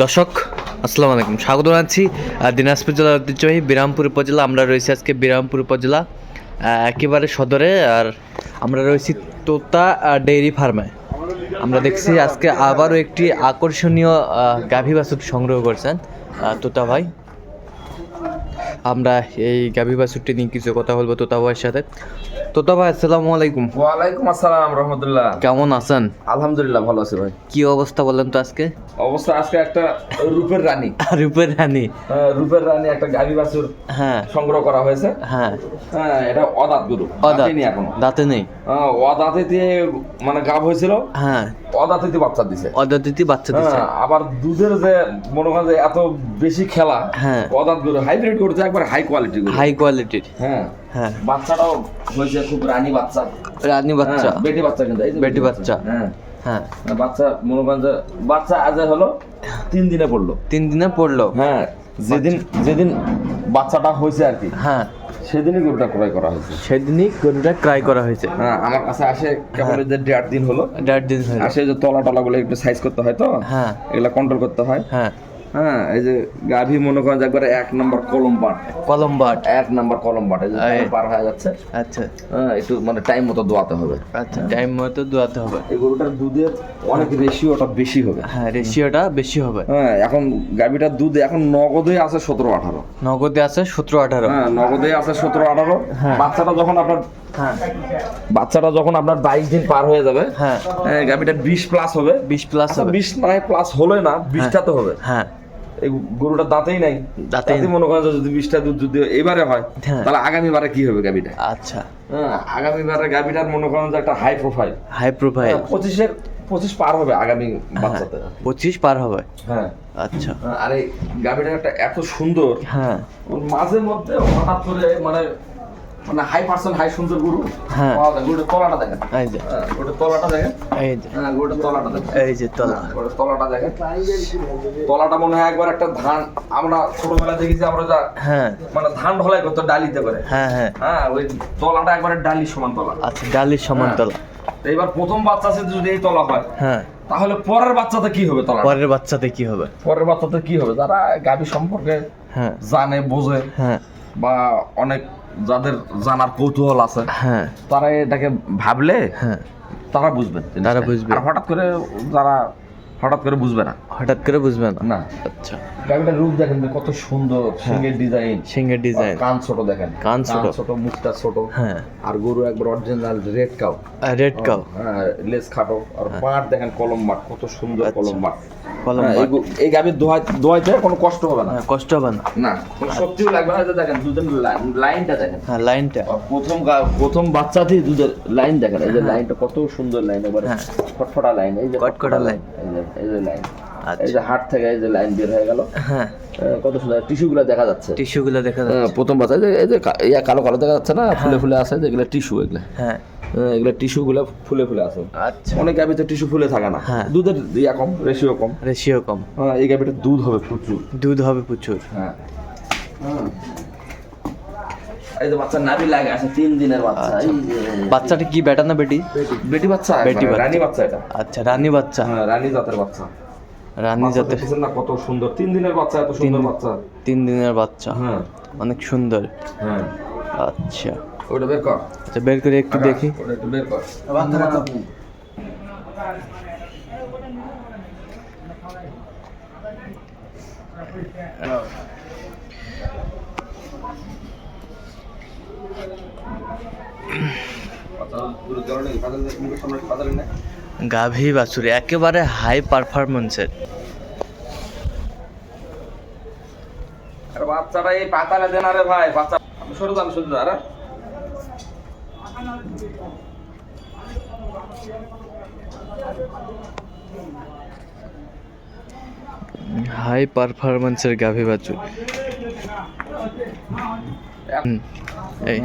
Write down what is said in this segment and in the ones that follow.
দর্শক, আসসালামু আলাইকুম। স্বাগত জানাচ্ছি দিনাজপুর জেলার ঐতিহ্যবাহী বিরামপুর উপজেলা। আমরা রয়েছি আজকে বিরামপুর উপজেলা একেবারে সদরে, আর আমরা রয়েছি তোতা ডেইরি ফার্মে। আমরা দেখছি আজকে আবারও একটি আকর্ষণীয় গাভী বাছুর সংগ্রহ করছেন তোতা ভাই। আমরা এই গাভী বাছুরটি নিয়ে কিছু কথা বলব তোতা ভাইয়ের সাথে। তোতা ভাই আসসালামু আলাইকুম। ওয়ালাইকুম আসসালাম রহমতুল্লাহ। কেমন আছেন? আলহামদুলিল্লাহ ভালো আছি ভাই। কি অবস্থা বলেন তো আজকে? অবস্থা আজকে একটা রূপের রানী। রূপের রানী। হ্যাঁ, রূপের রানী একটা গাভী বাছুর হ্যাঁ। সংগ্রহ করা হয়েছে। হ্যাঁ। হ্যাঁ এটা অদাত গুরু অদাঁত। নেই এখনও। দাঁতে নেই? হ্যাঁ, অদাঁতে মানে গাভ হয়েছিল। হ্যাঁ। অদাঁতে দিয়ে বাচ্চা দিছে। অদাতিথি বাচ্চা হ্যাঁ, আবার দুধের যে মনে করেন যে এত বেশি খেলা হ্যাঁ। অদাত গরু হাইব্রিড গরু তো একবার হাই কোয়ালিটি হাই কোয়ালিটির হ্যাঁ। হ্যাঁ। বাচ্চাটাও হয়েছে খুব রানী বাচ্চা। রানী বাচ্চা। হ্যাঁ, বেটি বাচ্চা কিন্তু বেটি বাচ্চা। হ্যাঁ। হ্যাঁ। বাচ্চা মনে করেন যে বাচ্চা আজ হলো তিন দিনে পড়ল। তিন দিনে পড়ল। হ্যাঁ যেদিন যেদিন বাচ্চাটা হয়েছে আর কি। হ্যাঁ। সেদিনই গরুটা ক্রয় করা হয়েছে। সেদিনই গরুটা ক্রয় করা হয়েছে। হ্যাঁ আমার কাছে আসে কেবল যে দেড় দিন হলো। দেড় দিন আসে যে তলা টলা গুলো একটু সাইজ করতে হয় তো? হ্যাঁ। এগুলা কন্ট্রোল করতে হয়। হ্যাঁ। হ্যাঁ এই যে গাভী মনে করেন একবারে এক নম্বর কলম পাট কলম বাট এক নম্বর কলম যে পার হয়ে যাচ্ছে। আচ্ছা। হ্যাঁ একটু মানে টাইম মতো দোয়াতে হবে। আচ্ছা টাইম মতো দোয়াতে হবে। এই গরুটার দুধের অনেক রেশিওটা বেশি হবে। হ্যাঁ রেশিওটা বেশি হবে। হ্যাঁ এখন গাভীটার দুধ এখন নগদে আছে সতেরো আঠারো। নগদে আছে সতেরো আঠারো। হ্যাঁ নগদে আছে সতেরো আঠারো। হ্যাঁ। বাচ্চাটা যখন আপনার হ্যাঁ। বাচ্চাটা যখন আপনার বাইশ দিন পার হয়ে যাবে হ্যাঁ। গাভীটা বিশ প্লাস হবে। বিশ প্লাস আচ্ছা হবে। বিশ নয় প্লাস হলে না বিশটা তো হবে। হ্যাঁ। এই গরুটা দাঁতেই নাই। দাঁতেই দাঁতেই মনে করেন যে যদি বিশটা দুধ যদি এবারে হয় হ্যাঁ। তাহলে আগামী বারে কি হবে গাবিটা আচ্ছা। হ্যাঁ আগামী বারে গাবিটার মনে করেন যে একটা হাই প্রোফাইল হাই প্রোফাইল পঁচিশের পঁচিশ পার হবে আগামী বাচ্চাতে। পঁচিশ পার হবে? হ্যাঁ। আচ্ছা। আর এই গাভীটার একটা এত সুন্দর হ্যাঁ। মাঝে মধ্যে হঠাৎ করে মানে মানে হাই পার্সেন্ট হাই সুন্দর গরু। হ্যাঁ। গরুটার তলাটা দেখেন। এই যে। হ্যাঁ, গরুটার তলাটা দেখেন। এই যে। হ্যাঁ গরুটার তলাটা দেখেন। এই যে তলা। গরুটার তলাটা দেখেন। তলাটা মনে হয় একবার একটা ধান আমরা ছোটবেলা দেখেছি আমরা যা হ্যাঁ। মানে ধান ঢলাই করতো ডালিতে করে। হ্যাঁ হ্যাঁ। হ্যাঁ ওই তলাটা একবারে ডালি সমান তলা। আচ্ছা ডালির সমান হ্যাঁ। তলা। এবার প্রথম বাচ্চা সে যদি এই তলা হয় হ্যাঁ। তাহলে পরের বাচ্চাতে কি হবে তলা পরের বাচ্চাতে কি হবে? পরের বাচ্চাতে কি হবে? যারা গাভী সম্পর্কে হ্যাঁ। জানে বোঝে হ্যাঁ। বা অনেক যাদের জানার কৌতূহল আছে হ্যাঁ। তারা এটাকে ভাবলে হ্যাঁ। তারা বুঝবেন তারা বুঝবে। হঠাৎ করে যারা হঠাৎ করে বুঝবে না। হঠাৎ করে বুঝবে না। না। আচ্ছা। গাড়িটার রূপ দেখেন কত সুন্দর সিংহের ডিজাইন। সিংহের ডিজাইন। কান ছোট দেখেন। কান ছোট। ছোট মুখটা ছোট। হ্যাঁ। আর গরু একবার original red cow red cow হ্যাঁ লেস খাটো। আর পাট দেখেন কলম মাঠ কত সুন্দর আচ্ছা। কলম মাঠ হ্যাঁ, এই গাভীর দোয়াইতে কোনো কষ্ট হবে না হ্যাঁ কষ্ট হবে না না কোনো শক্তিও লাগবে না দেখেন দুধের লাইন- লাইনটা দেখেন হ্যাঁ লাইনটা প্রথম প্রথম বাচ্চাতেই দুধের লাইন দেখেন এই যে লাইনটা কত সুন্দর লাইন এবারে হ্যাঁ। ফটফটা লাইন এই যে কটকটা লাইন। এই যে লাইন। এই যে হাট থেকে এই যে লাইন বের হয়ে গেল। হ্যাঁ। কত সুন্দর টিস্যু গুলা দেখা যাচ্ছে। টিস্যু গুলো দেখা হ্যাঁ, যাচ্ছে। প্রথম বাচ্চা এই যে- ইয়া কালো কালো দেখা যাচ্ছে না? ফুলে ফুলে আছে যেগুলো টিস্যু এগুলো। হ্যাঁ। হ্যাঁ, এগুলো টিস্যু গুলো ফুলে ফুলে আছে। আচ্ছা। অনেক গাভিতে টিস্যু ফুলে থাকে না। হ্যাঁ। দুধের ইয়া কম রেশিও কম। রেশিও কম। হ্যাঁ, এই গাভিটা দুধ হবে প্রচুর। দুধ হবে প্রচুর। হ্যাঁ। এই যে বাচ্চা নাভি লাগে আছে তিন দিনের বাচ্চা। আচ্ছা। বাচ্চাটা কি বেটা না বেটি? বেটি। বাচ্চা বেটি। রানী বাচ্চা এটা। আচ্ছা রানী বাচ্চা। হ্যাঁ রানী জাতের বাচ্চা। রানী দেখেছেন না কত সুন্দর। তিন দিনের বাচ্চা এত সুন্দর বাচ্চা। তিন দিনের বাচ্চা। হ্যাঁ। অনেক সুন্দর। হ্যাঁ। আচ্ছা। ওটা বের কর। আচ্ছা বের করে একটু দেখি। ওটা একটু বের কর। গাভী বাছুরি একেবারে হাই পারফরমেন্সের বাচ্চাটা এই পাতালে দেন আরে ভাই বাচ্চা। সরে আরে। হাই পারফরমেন্সের গাভী বাছুর এই।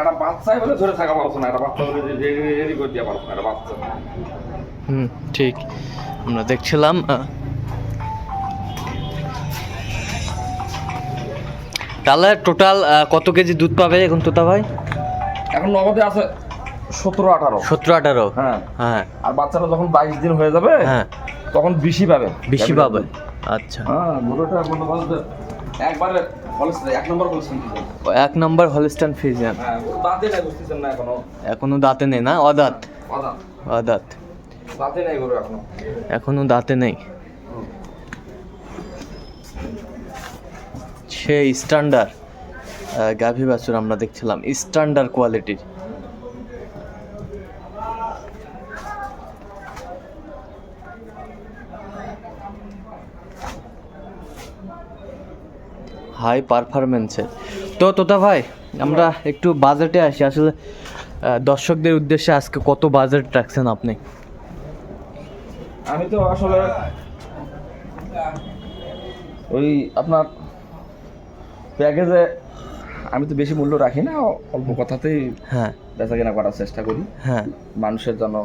একটা বাচ্চাই বলে ধরে থাকা পারছ না একটা বাচ্চা বলে রেডি করে দিয়ে পারছ না একটা বাচ্চা। হুম ঠিক। আমরা দেখছিলাম তাহলে টোটাল কত কেজি দুধ পাবে এখন তোতা ভাই? এখন নগদে আছে সতেরো আঠারো। সতেরো আঠারো? হ্যাঁ। হ্যাঁ। আর বাচ্চারা যখন বাইশ দিন হয়ে যাবে হ্যাঁ। তখন বেশি পাবে। বেশি পাবে। আচ্ছা। হ্যাঁ গরুটা মনে একবারে এক নম্বর হলস্টেন এক নম্বর হলিস্টান হ্যাঁ দাঁতে নাই বুঝতেছেন না এখনও। এখনও দাঁতে নেই না? অদাঁত। অদাঁত। অদাঁত। দাঁতে নাই গরু এখনও। এখনও দাঁতে নেই। সে স্ট্যান্ডার্ড গাভী বাছুর আমরা দেখছিলাম। স্ট্যান্ডার্ড কোয়ালিটির হাই পারফরমেন্সের তো তোতা ভাই আমরা একটু বাজেটে আসি। আসলে দর্শকদের উদ্দেশ্যে আজকে কত বাজেট রাখছেন আপনি? আমি তো আসলে ওই আপনার প্যাকেজে আমি তো বেশি মূল্য রাখি না অল্প কথাতেই হ্যাঁ। বেচা কেনা করার চেষ্টা করি। হ্যাঁ। মানুষের জন্য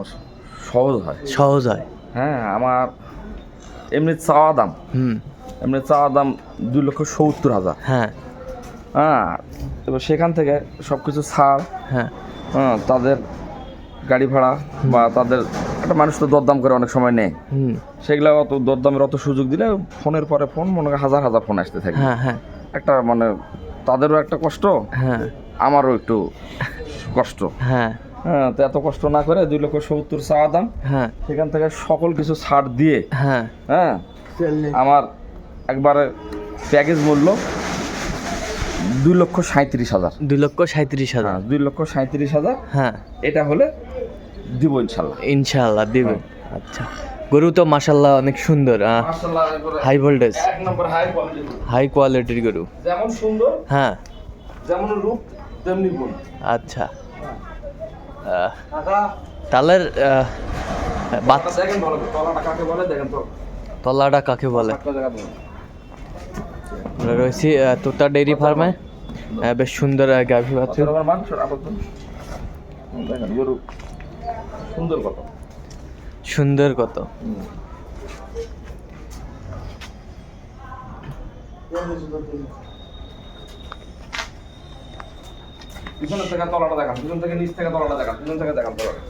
সহজ হয়। সহজ হয়। হ্যাঁ আমার এমনি চাওয়া দাম। হুম। এমনি চাওয়া দাম দুই লক্ষ সত্তর হাজার। হ্যাঁ। হ্যাঁ এবার সেখান থেকে সব কিছু ছাড় হ্যাঁ। হ্যাঁ তাদের গাড়ি ভাড়া বা তাদের একটা মানুষ তো দরদাম করে অনেক সময় নেয়। হুম। সেগুলো অত দরদামের অত সুযোগ দিলে ফোনের পরে ফোন মনে হয় হাজার হাজার ফোন আসতে থাকে। হ্যাঁ হ্যাঁ। একটা মানে তাদেরও একটা কষ্ট হ্যাঁ। আমারও একটু কষ্ট। হ্যাঁ। হ্যাঁ তো এত কষ্ট না করে দুই লক্ষ সত্তর চাওয়া দাম। হ্যাঁ। সেখান থেকে সকল কিছু ছাড় দিয়ে হ্যাঁ। হ্যাঁ আমার একবারে প্যাকেজ মূল্য দুই লক্ষ সাঁত্রিশ হাজার। দুই লক্ষ সাঁত্রিশ হাজার। হ্যাঁ দুই লক্ষ সাঁত্রিশ হাজার। হ্যাঁ। এটা হলে দিব ইনশাল্লাহ। ইনশাআল্লাহ দিবেন আচ্ছা। গরু তো মাসাল্লাহ অনেক সুন্দর হাই ভোল্টেজ হাই কোয়ালিটির গরু। যেমন সুন্দর হ্যাঁ। যেমন রূপ তেমনি গুণ। আচ্ছা। দেখেন ভালো তলাটা কাকে বলে? দেখেন তো। তলাটা কাকে বলে। আমরা রয়েছি তোতা ডেইরি ফার্মে। বেশ সুন্দর গাভী বাছুর গরু। সুন্দর কত? সুন্দর কত? থেকে তলাটা দেখান পিছন থেকে নিচ থেকে তলাটা দেখান পিছন থেকে দেখান তলাটা।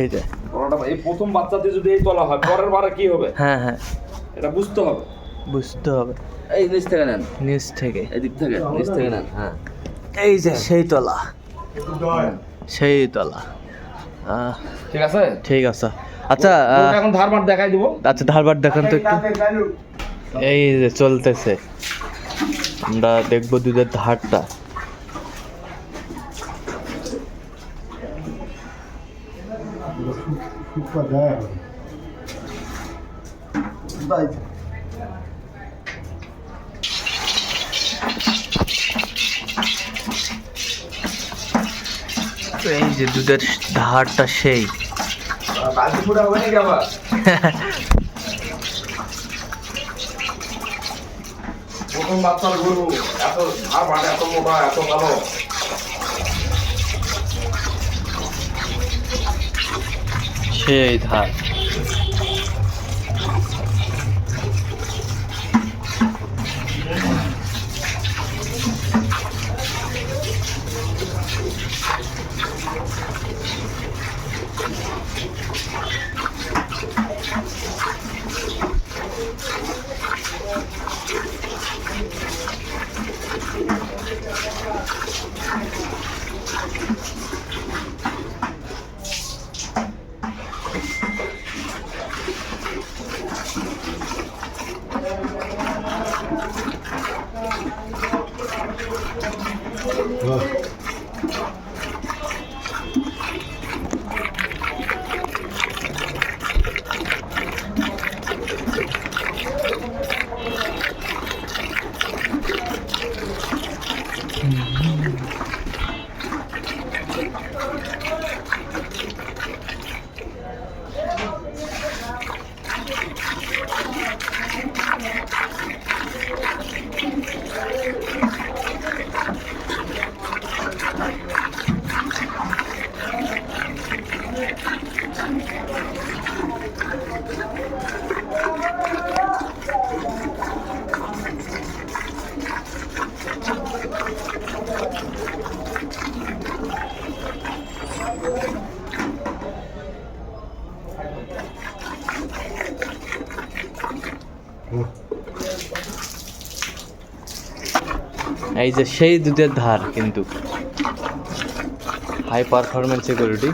এই যে। তলাটা এই প্রথম বাচ্চাতে যদি এই তলা হয় পরের বারে কি হবে? হ্যাঁ হ্যাঁ। এটা বুঝতে হবে। বুঝতে হবে। এই নিচ থেকে নেন। নিচ থেকে। এদিক থেকে নিচ থেকে নেন হ্যাঁ। এই যে সেই তলা। সেই তলা। আহ, ঠিক আছে? ঠিক আছে। আচ্ছা এখন ধারবার দেখাই দিব। আচ্ছা ধারবার দেখান তো একটু। এই যে চলতেছে। আমরা দেখব দুধের ধারটা। এই যে দুধের ধারটা সেই। সেই ধার। এই যে সেই দুধের ধার কিন্তু। হাই পারফরমেন্স সিকিউরিটি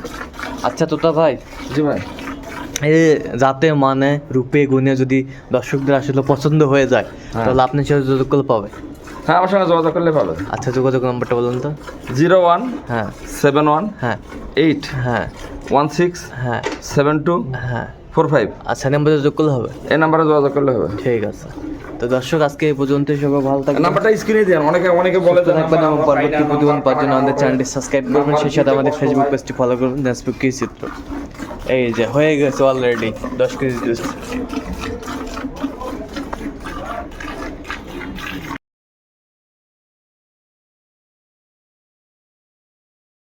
আচ্ছা তোতা ভাই জি ভাই। এই যাতে মানে রূপে গুণে যদি দর্শকদের আসলে পছন্দ হয়ে যায় হ্যাঁ। তাহলে আপনি সাথে যোগাযোগ করলে পাবে হ্যাঁ আমার সঙ্গে যোগাযোগ করলে পাবে আচ্ছা যোগাযোগ নাম্বারটা বলুন তো। জিরো ওয়ান হ্যাঁ। সেভেন ওয়ান হ্যাঁ। এইট হ্যাঁ। ওয়ান সিক্স হ্যাঁ। সেভেন টু হ্যাঁ। Four five. আচ্ছা নাম্বারে যোগাযোগ করলে হবে? এই নাম্বারে যোগাযোগ করলে হবে। ঠিক আছে। তো দর্শক আজকে এই পর্যন্ত সবাই ভালো থাকবে নাম্বারটা স্ক্রিনে দেন অনেকে অনেকে বলে যে থাকবেন এবং পরবর্তী প্রতিবেদন পাওয়ার জন্য আমাদের চ্যানেলটি সাবস্ক্রাইব করবেন সেই সাথে আমাদের ফেসবুক পেজটি ফলো করবেন ফেসবুক কি চিত্র এই যে হয়ে গেছে অলরেডি দশ কেজি